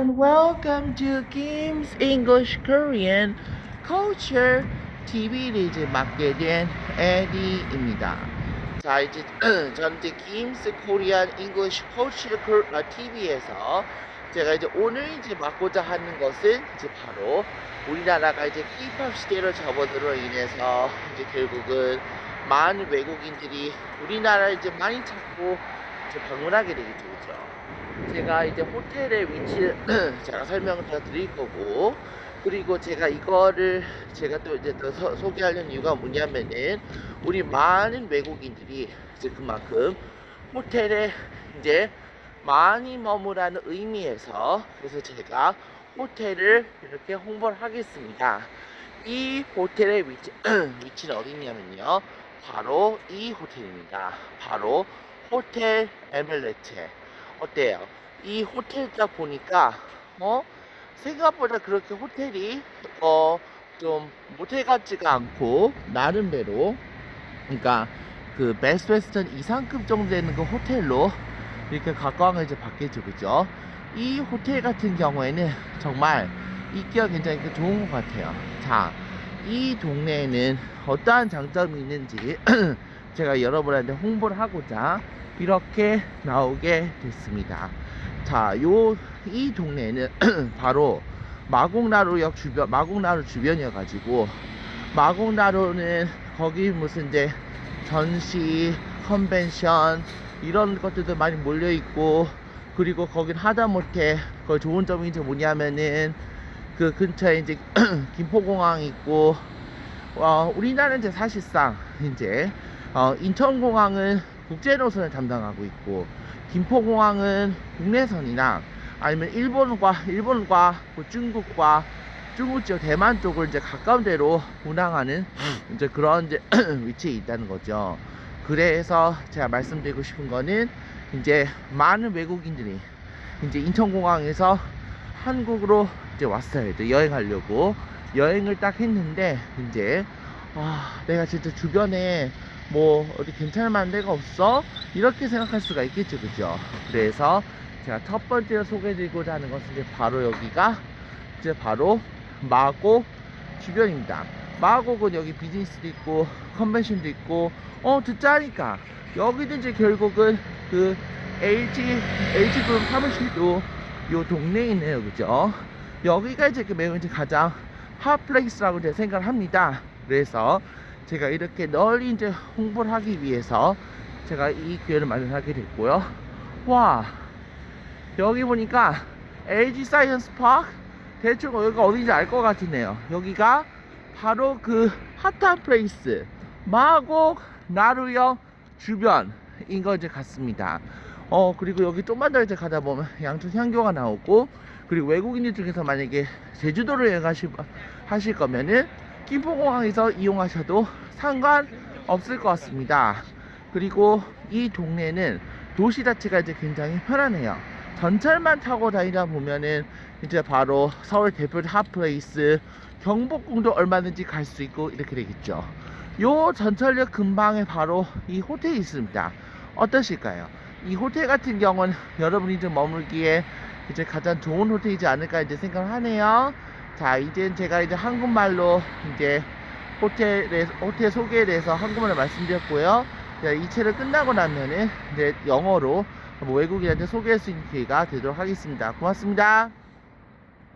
everyone. Welcome to Kim's English Korean Culture TV를 이제 맡게 된 에디입니다. 자, 이제 저는 이제 Kim's Korean English Culture TV에서 제가 이제 오늘 이제 맡고자 하는 것은 이제 바로 우리나라가 이제 K-pop 시대로 접어들어 인해서 이제 결국은 많은 외국인들이 우리나라를 이제 많이 찾고 이제 방문하게 되겠죠, 그죠? 제가 이제 호텔의 위치를 제가 설명을 더 드릴 거고 그리고 제가 이거를 제가 또 이제 더 서- 소개하려는 이유가 뭐냐면은 우리 많은 외국인들이 이제 그만큼 호텔에 이제 많이 머무라는 의미에서 그래서 제가 호텔을 이렇게 홍보를 하겠습니다. 이 호텔의 위치, 위치는 어디냐면요. 바로 이 호텔입니다. 바로 호텔 에밀레트. 어때요? 이 호텔 딱 보니까 어? 생각보다 그렇게 호텔이 어 좀 모텔 같지가 않고 나름대로 그러니까 그 베스트 웨스턴 이상급 정도 되는 그 호텔로 이렇게 각광을 이제 받겠죠 그죠? 이 호텔 같은 경우에는 정말 인기가 굉장히 그 좋은 것 같아요. 자 이 동네에는 어떠한 장점이 있는지 제가 여러분한테 홍보를 하고자 이렇게 나오게 됐습니다 자, 요, 이 동네는 바로 마곡나루역 주변, 마곡나루 주변이어가지고, 마곡나루는 거기 무슨 이제 전시, 컨벤션, 이런 것들도 많이 몰려있고, 그리고 거긴 하다못해, 그 좋은 점이 이제 뭐냐면은, 그 근처에 이제 김포공항이 있고, 어, 우리나라는 이제 사실상 이제, 어, 인천공항은 국제노선을 담당하고 있고, 김포공항은 국내선이나 아니면 일본과 일본과 뭐 중국과 중국 지역 대만 쪽을 이제 가까운 데로 운항하는 이제 그런 이제 위치에 있다는 거죠. 그래서 제가 말씀드리고 싶은 거는 이제 많은 외국인들이 이제 인천공항에서 한국으로 이제 왔어요. 이제 여행하려고 여행을 딱 했는데 이제 아 내가 진짜 주변에 뭐 어디 괜찮을 만한 데가 없어? 이렇게 생각할 수가 있겠죠 그죠? 그래서 제가 첫 번째로 소개해드리고자 하는 것은 이제 바로 여기가 이제 바로 마곡 주변입니다. 마곡은 여기 비즈니스도 있고 컨벤션도 있고 어 듣자니까. 여기도 이제 결국은 그 LG LG 그룹 사무실도 요 동네에 있네요 그죠? 여기가 이제 그 매우 이제 가장 핫플레이스라고 이제 생각을 합니다. 그래서 제가 이렇게 널리 이제 홍보를 하기 위해서 제가 이 기회를 마련하게 됐고요. 와, 여기 보니까 LG 사이언스 파크 대충 여기가 어딘지 알 것 같으네요. 여기가 바로 그 핫한 플레이스 마곡 나루역 주변인 거 이제 같습니다. 어 그리고 여기 좀만 더 이제 가다 보면 양천 향교가 나오고 그리고 외국인들 중에서 만약에 제주도를 여행하실 하실 거면은 김포공항에서 이용하셔도 상관없을 것 같습니다. 그리고 이 동네는 도시 자체가 이제 굉장히 편안해요. 전철만 타고 다니다 보면은 이제 바로 서울 대표 핫플레이스 경복궁도 얼마든지 갈 수 있고 이렇게 되겠죠. 요 전철역 근방에 바로 이 호텔이 있습니다. 어떠실까요? 이 호텔 같은 경우는 여러분이 좀 머물기에 이제 가장 좋은 호텔이지 않을까 이제 생각을 하네요. 자, 이제 제가 이제 한국말로 이제 호텔에, 호텔 소개에 대해서 한국말로 말씀드렸고요. 자, 이 채를 끝나고 나면은 이제 영어로 뭐 외국인한테 소개할 수 있는 기회가 되도록 하겠습니다. 고맙습니다.